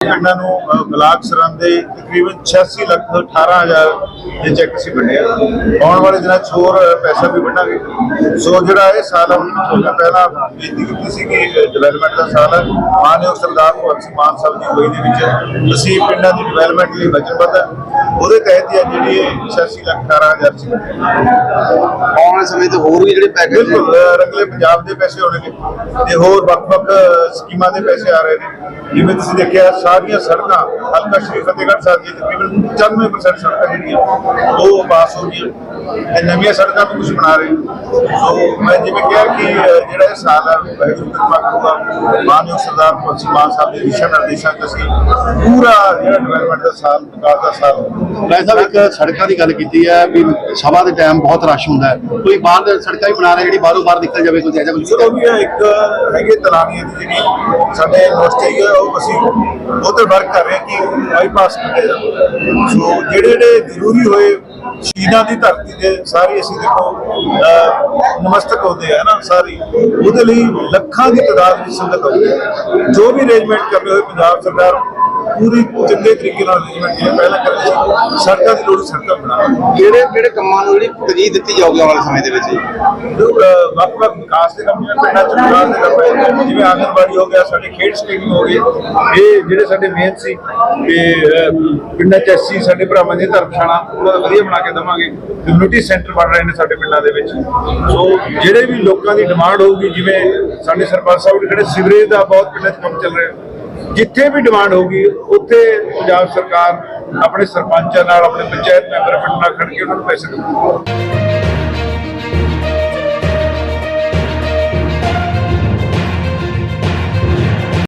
ਪਿੰਡਾਂ ਨੂੰ ਬਲਾਕ ਸਰਹੰਦ ਦੇ ਤਕਰੀਬਨ 86 ਲੱਖ 18 ਦੇ ਚੈੱਕ ਸੀ ਵੰਡਿਆ ਆਉਣ ਵਾਲੇ ਦਿਨਾਂ 'ਚ ਹੋਰ ਪੈਸਾ ਵੀ ਵੰਡਾਂਗੇ। ਸੋ ਜਿਹੜਾ ਇਹ ਸਾਲ ਆ, ਮੈਂ ਪਹਿਲਾਂ ਬੇਨਤੀ ਕੀਤੀ ਸੀ ਕਿ ਡਿਵੈਲਪਮੈਂਟ ਦਾ ਸਾਲ ਹੈ ਮਾਨਯੋਗ ਸਰਦਾਰ ਭਗਵੰਤ ਸਿੰਘ ਮਾਨ ਸਾਹਿਬ ਦੀ ਅਗਵਾਈ ਦੇ ਵਿੱਚ ਅਸੀਂ ਪਿੰਡਾਂ ਦੀ ਡਿਵੈਲਪਮੈਂਟ ਲਈ ਵਚਨਬੱਧ ਉਹਦੇ ਤਹਿਤ ਹੀ ਆ ਜਿਹੜੀ ਇਹ 86 ਲੱਖ 18 ਹਜ਼ਾਰ ਸੀ। ਵਾਲੇ ਸਮੇਂ ਤੇ ਹੋਰ ਵੀ ਜਿਹੜੇ ਪੈਕੇਜ ਨੇ ਬਿਲਕੁਲ ਰੰਗਲੇ ਪੰਜਾਬ ਦੇ ਪੈਸੇ ਹੋਣਗੇ ਤੇ ਹੋਰ ਵੱਖ-ਵੱਖ ਸਕੀਮਾਂ ਦੇ ਪੈਸੇ ਆ ਰਹੇ ਨੇ। ਜਿਵੇਂ ਤੁਸੀਂ ਦੇਖਿਆ ਸਾਰੀਆਂ ਸੜਕਾਂ ਹਲਕਾ ਸ਼੍ਰੀ ਫਤਿਹਗੜ੍ਹ ਸਾਹਿਬ ਦੀ ਤਕਰੀਬਨ 95% ਸੜਕਾਂ ਜਿਹੜੀਆਂ ਉਹ ਪਾਸ ਹੋ ਗਈਆਂ। ਤੇ ਨਵੀਆਂ ਸੜਕਾਂ ਵੀ ਕੁਝ ਬਣਾ ਰਹੇ ਸੋ ਮੈਂ ਜਿਵੇਂ ਕਿਹਾ ਕਿ ਜਿਹੜਾ ਇਹ ਸਾਲ ਹੈ ਵਾਹਿਗੁਰੂ ਕਿਰਪਾ ਕਰੂਗਾ। ਮਾਨਯੋਗ ਸਰਦਾਰ ਸਿੰਘ ਮਾਨ ਸਾਹਿਬ ਦੇ ਦਿਸ਼ਾ ਨਿਰਦੇਸ਼ਾਂ 'ਚ ਅਸੀਂ ਪੂਰਾ ਜਿਹੜਾ ਡਿਵੈਲਪਮੈਂਟ ਦਾ ਸਾਲ ਵਿਕਾਸ ਦਾ ਸਾਲ ਮੈਂ ਸਾਹਿਬ ਇੱਕ ਸੜਕਾਂ ਦੀ ਗੱਲ ਕੀਤੀ ਹੈ ਵੀ ਸਭਾ ਦੇ ਟਾਈਮ ਬਹੁਤ ਰਸ਼ ਹੁੰਦਾ ਹੈ। ਕੋਈ ਬਾਹਰ ਦੇ ਸੜਕਾਂ ਵੀ ਬਣਾ ਰਹੇ ਜਿਹੜੀ ਬਾਹਰੋਂ ਬਾਹਰ ਨਿਕਲ ਜਾਵੇ ਕੋਈ ਐਜਾ ਕੁਝ ਚਲੋ ਵੀ ਇਹ ਇੱਕ ਹੈਗੇ ਤਲਾਨੀਆਂ ਦੀ ਜਿਹੜੀ ਸਾਡੇ ਯੂਨੀਵਰਸਿਟੀ ਹੈ ਉਹ ਅਸੀਂ ਉਹਤੇ ਵਰਕ ਕਰ ਰਹੇ ਹਾਂ ਕਿ ਬਾਈਪਾਸ ਜਾਵੇ ਸੋ ਜਿਹੜੇ ਜਿਹੜੇ ਜ਼ਰੂਰੀ ਹੋਏ ਸ਼ਹੀਦਾਂ ਦੀ ਧਰਤੀ ਦੇ ਸਾਰੇ ਅਸੀਂ ਦੇਖੋ ਅਹ, ਨਮਸਤਕ ਹੁੰਦੇ ਆ ਨਾ ਸਾਰੀ। ਉਹਦੇ ਲਈ ਲੱਖਾਂ ਦੀ ਤਾਦਾਦ ਵਿੱਚ ਸੰਗਤ ਆਉਂਦੀ ਹੈ। ਜੋ ਵੀ ਅਰੇਂਜਮੈਂਟ ਕਰ ਰਹੇ ਹੋਏ ਪੰਜਾਬ ਸਰਕਾਰ ਪੂਰੀ ਚੰਗੇ ਤਰੀਕੇ ਨਾਲ ਅਰੇਂਜਮੈਂਟ ਪਹਿਲਾਂ ਕਰਦੇ ਸੀ ਸੜਕਾਂ ਦੀ ਲੋੜ ਸੜਕਾਂ ਬਣਾ ਕਿਹੜੇ ਕਿਹੜੇ ਕੰਮਾਂ ਨੂੰ ਜਿਹੜੀ ਤਰਜੀਹ ਦਿੱਤੀ ਜਾਊਗੀ ਆਉਣ ਵਾਲੇ ਸਮੇਂ ਦੇ ਵਿੱਚ ਜੀ? ਅਹ, ਵੱਖ-ਵੱਖ ਵਿਕਾਸ ਦੇ ਕੰਮ ਜਿਵੇਂ ਪਿੰਡਾਂ ਚ ਵਿਕਾਸ ਦੇ ਕੰਮ ਹੈ, ਜਿਵੇਂ ਆਂਗਨਵਾੜੀ ਹੋ ਗਿਆ ਸਾਡੇ ਖੇਡ ਸਟੇਡੀਅਮ ਹੋ ਗਏ ਇਹ ਜਿਹੜੇ ਸਾਡੇ ਮੇਨ ਸੀ ਤੇ ਪਿੰਡਾਂ ਚ ਐਸੀ ਸਾਡੇ ਭਰਾਵਾਂ ਦੀ ਧਰਮਸ਼ਾਲਾ ਉਹਨਾਂ ਦਾ ਵਧੀਆ ਬਣਾ ਕੇ ਦੇਵਾਂਗੇ। ਕਮਿਊਨਿਟੀ ਸੈਂਟਰ ਬਣ ਰਹੇ ਨੇ ਸਾਡੇ ਪਿੰਡਾਂ ਦੇ ਵਿੱਚ। ਸੋ ਜਿਹੜੇ ਵੀ ਲੋਕਾਂ ਦੀ ਡਿਮਾਂਡ ਹੋਊਗੀ ਜਿਵੇਂ ਸਾਡੇ ਸਰਪੰਚ ਸਾਹਿਬ ਜਿਹੜੇ ਸੀਵਰੇਜ ਦਾ ਬਹੁਤ ਪਿੰਡਾਂ 'ਚ ਕੰਮ ਚੱਲ ਰਿਹਾ। ਜਿੱਥੇ ਵੀ ਡਿਮਾਂਡ ਹੋਊਗੀ ਉੱਥੇ ਪੰਜਾਬ ਸਰਕਾਰ ਆਪਣੇ ਸਰਪੰਚਾਂ ਨਾਲ ਆਪਣੇ ਪੰਚਾਇਤ ਮੈਂਬਰ ਪਿੰਡ ਨਾਲ ਖੜ ਕੇ ਉਹਨਾਂ ਨੂੰ ਪੈਸੇ ਦੇਊਗੀ